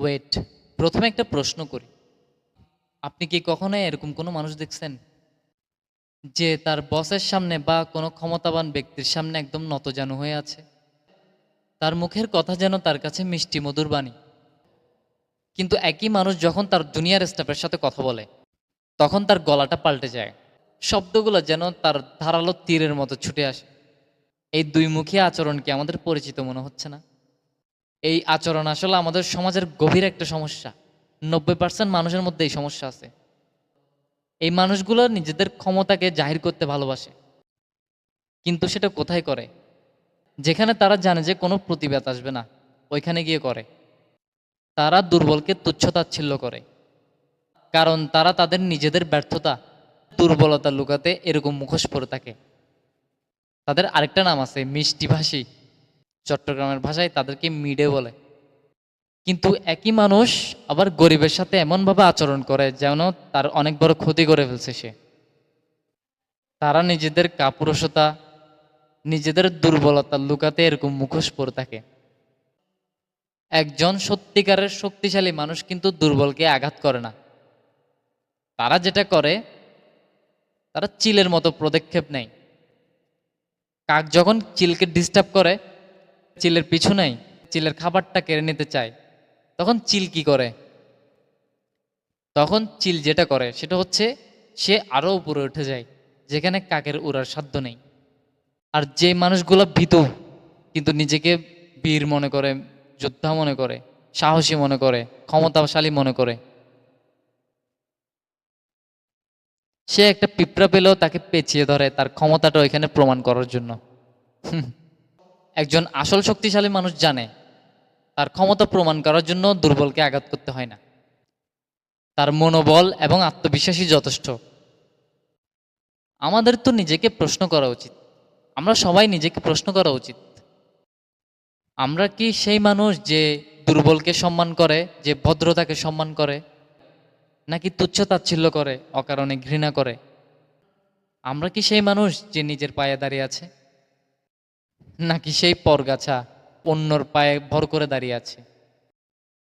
Wait প্রথমে একটা প্রশ্ন করি। আপনি কি কখনো এরকম কোনো মানুষ দেখছেন? যে তার বসের সামনে বা কোনো ক্ষমতাবান ব্যক্তির সামনে একদম নতজানু হয়ে আছে? তার মুখের কথা যেন তার কাছে মিষ্টি মধুর বাণী। কিন্তু একই মানুষ যখন তার জুনিয়র স্টাফের সাথে কথা বলে, তখন তার গলাটা পাল্টে যায়। শব্দগুলো যেন তার ধারালো তীরের মতো ছুটে আসে। এই দুই মুখী আচরণ কি আমাদের পরিচিত মনে হচ্ছে না? এই আচরণ আসলে আমাদের সমাজের গভীর একটা সমস্যা। নব্বই পার্সেন্ট মানুষের মধ্যে এই সমস্যা আছে। এই মানুষগুলো নিজেদের ক্ষমতাকে জাহির করতে ভালোবাসে। কিন্তু সেটা কোথায় করে? যেখানে তারা জানে যে কোনো প্রতিবাদ আসবে না, ওইখানে গিয়ে করে। তারা দুর্বলকে তুচ্ছতাচ্ছিল্য করে। কারণ তারা তাদের নিজেদের ব্যর্থতা, দুর্বলতা লুকাতে এরকম মুখোশ পরে থাকে। তাদের আরেকটা নাম আছে মিষ্টি ভাষী। চট্টগ্রামের ভাষায় তাদেরকে মিডে বলে। কিন্তু একই মানুষ আবার গরিবের সাথে এমনভাবে আচরণ করে যেন তার অনেক বড় ক্ষতি করে ফেলছে সে। তারা নিজেদের কাপুরসতা নিজেদের দুর্বলতা লুকাতে এরকম মুখোশ পরে থাকে। একজন সত্যিকারের শক্তিশালী মানুষ কিন্তু দুর্বলকে আঘাত করে না। তারা যেটা করে, তারা চিলের মতো পদক্ষেপ নেয়। কাক যখন চিলকে ডিস্টার্ব করে চিলের পিছু নেই চিলের খাবারটা কেড়ে নিতে চায়। তখন চিল কি করে? তখন চিল যেটা করে সেটা হচ্ছে, সে আরও উপরে উঠে যায়, যেখানে কাকের উড়ার সাধ্য নেই। আর যে মানুষগুলো ভীতু, কিন্তু নিজেকে বীর মনে করে, যোদ্ধা মনে করে, সাহসী মনে করে, ক্ষমতাশালী মনে করে, সে একটা পিঁপড়া পেলেও তাকে পেঁচিয়ে ধরে তার ক্ষমতাটা ওইখানে প্রমাণ করার জন্য। একজন আসল শক্তিশালী মানুষ জানে, তার ক্ষমতা প্রমাণ করার জন্য দুর্বলকে আঘাত করতে হয় না। তার মনোবল এবং আত্মবিশ্বাসী যথেষ্ট। আমাদের তো নিজেকে প্রশ্ন করা উচিত। আমরা সবাই নিজেকে প্রশ্ন করা উচিত। আমরা কি সেই মানুষ যে দুর্বলকে সম্মান করে, যে ভদ্রতাকে সম্মান করে, নাকি তুচ্ছ তাচ্ছিল্য করে, অকারণে ঘৃণা করে? আমরা কি সেই মানুষ যে নিজের পায়ে দাঁড়িয়ে আছে? নাকি সেই পরগাছা অন্যর পায়ে ভর করে দাঁড়িয়ে আছে?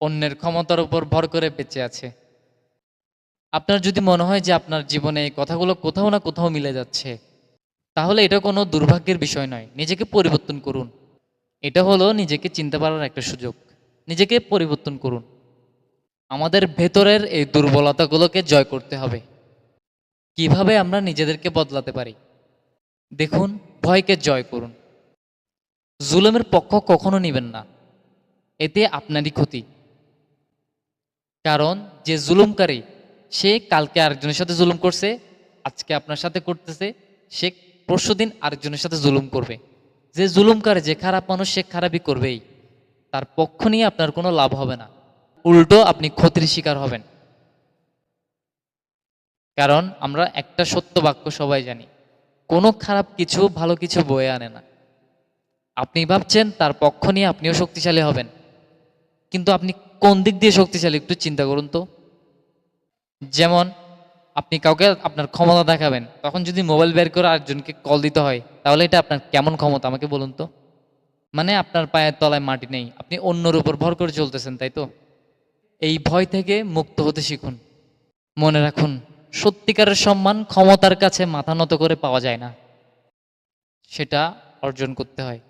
অন্যের ক্ষমতার উপর ভর করে বেঁচে আছে। আপনার যদি মনে হয় যে আপনার জীবনে এই কথাগুলো কোথাও না কোথাও মিলে যাচ্ছে, তাহলে এটা কোনো দুর্ভাগ্যের বিষয় নয়। নিজেকে পরিবর্তন করুন। এটা হলো নিজেকে চিনতে পারার একটা সুযোগ। নিজেকে পরিবর্তন করুন। আমাদের ভেতরের এই দুর্বলতাগুলোকে জয় করতে হবে। কীভাবে আমরা নিজেদেরকে বদলাতে পারি? দেখুন, ভয়কে জয় করুন। জুলুমের পক্ষ কখনো নেবেন না। এতে আপনারই ক্ষতি। কারণ যে জুলুমকারী, সে কালকে আরেকজনের সাথে জুলুম করছে, আজকে আপনার সাথে করতেছে, সে পরশু দিন আরেকজনের সাথে জুলুম করবে। যে জুলুমকারী, যে খারাপ মানুষ, সে খারাপই করবেই। তার পক্ষ নিয়ে আপনার কোনো লাভ হবে না। উল্টো আপনি ক্ষতির শিকার হবেন। কারণ আমরা একটা সত্য বাক্য সবাই জানি, কোনো খারাপ কিছু ভালো কিছু বয়ে আনে না। আপনি ভাবছেন, তার পক্ষ নিয়ে আপনিও শক্তিশালী হবেন। কিন্তু আপনি কোন দিক দিয়ে শক্তিশালী একটু চিন্তা করুন তো। যেমন, আপনি কাউকে আপনার ক্ষমতা দেখাবেন, তখন যদি মোবাইল বের করে আরেকজনকে কল দিতে হয়, তাহলে এটা আপনার কেমন ক্ষমতা, আমাকে বলুন তো। মানে আপনার পায়ের তলায় মাটি নেই, আপনি অন্যর উপর ভর করে চলতেছেন, তাই তো? এই ভয় থেকে মুক্ত হতে শিখুন। মনে রাখুন, সত্যিকারের সম্মান ক্ষমতার কাছে মাথা নত করে পাওয়া যায় না। সেটা অর্জন করতে হয়।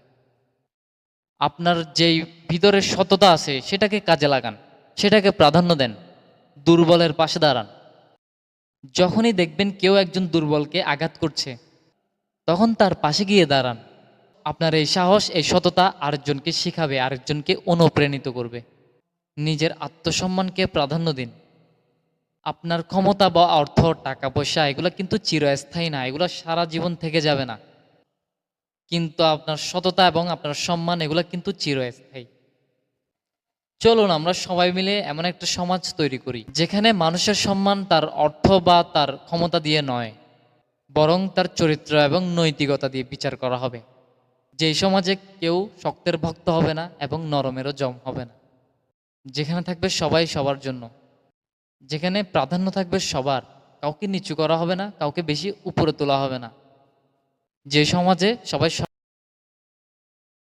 আপনার যেই ভিতরের সততা আছে, সেটাকে কাজে লাগান, সেটাকে প্রাধান্য দেন, দুর্বলের পাশে দাঁড়ান। যখনই দেখবেন কেউ একজন দুর্বলকে আঘাত করছে, তখন তার পাশে গিয়ে দাঁড়ান। আপনার এই সাহস, এই সততা আরেকজনকে শিখাবে, আরেকজনকে অনুপ্রাণিত করবে। নিজের আত্মসম্মানকে প্রাধান্য দিন। আপনার ক্ষমতা বা অর্থ টাকা পয়সা এগুলো কিন্তু চিরস্থায়ী না, এগুলো সারা জীবন থেকে যাবে না। কিন্তু আপনার সততা এবং আপনার সম্মান, এগুলো কিন্তু চিরস্থায়ী। চলুন আমরা সবাই মিলে এমন একটা সমাজ তৈরি করি, যেখানে মানুষের সম্মান তার অর্থ বা তার ক্ষমতা দিয়ে নয়, বরং তার চরিত্র এবং নৈতিকতা দিয়ে বিচার করা হবে। যেই সমাজে কেউ শক্তের ভক্ত হবে না এবং নরমেরও জম হবে না। যেখানে থাকবে সবাই সবার জন্য। যেখানে প্রাধান্য থাকবে সবার, কাউকে নিচু করা হবে না, কাউকে বেশি উপরে তোলা হবে না। যে সমাজে সবাই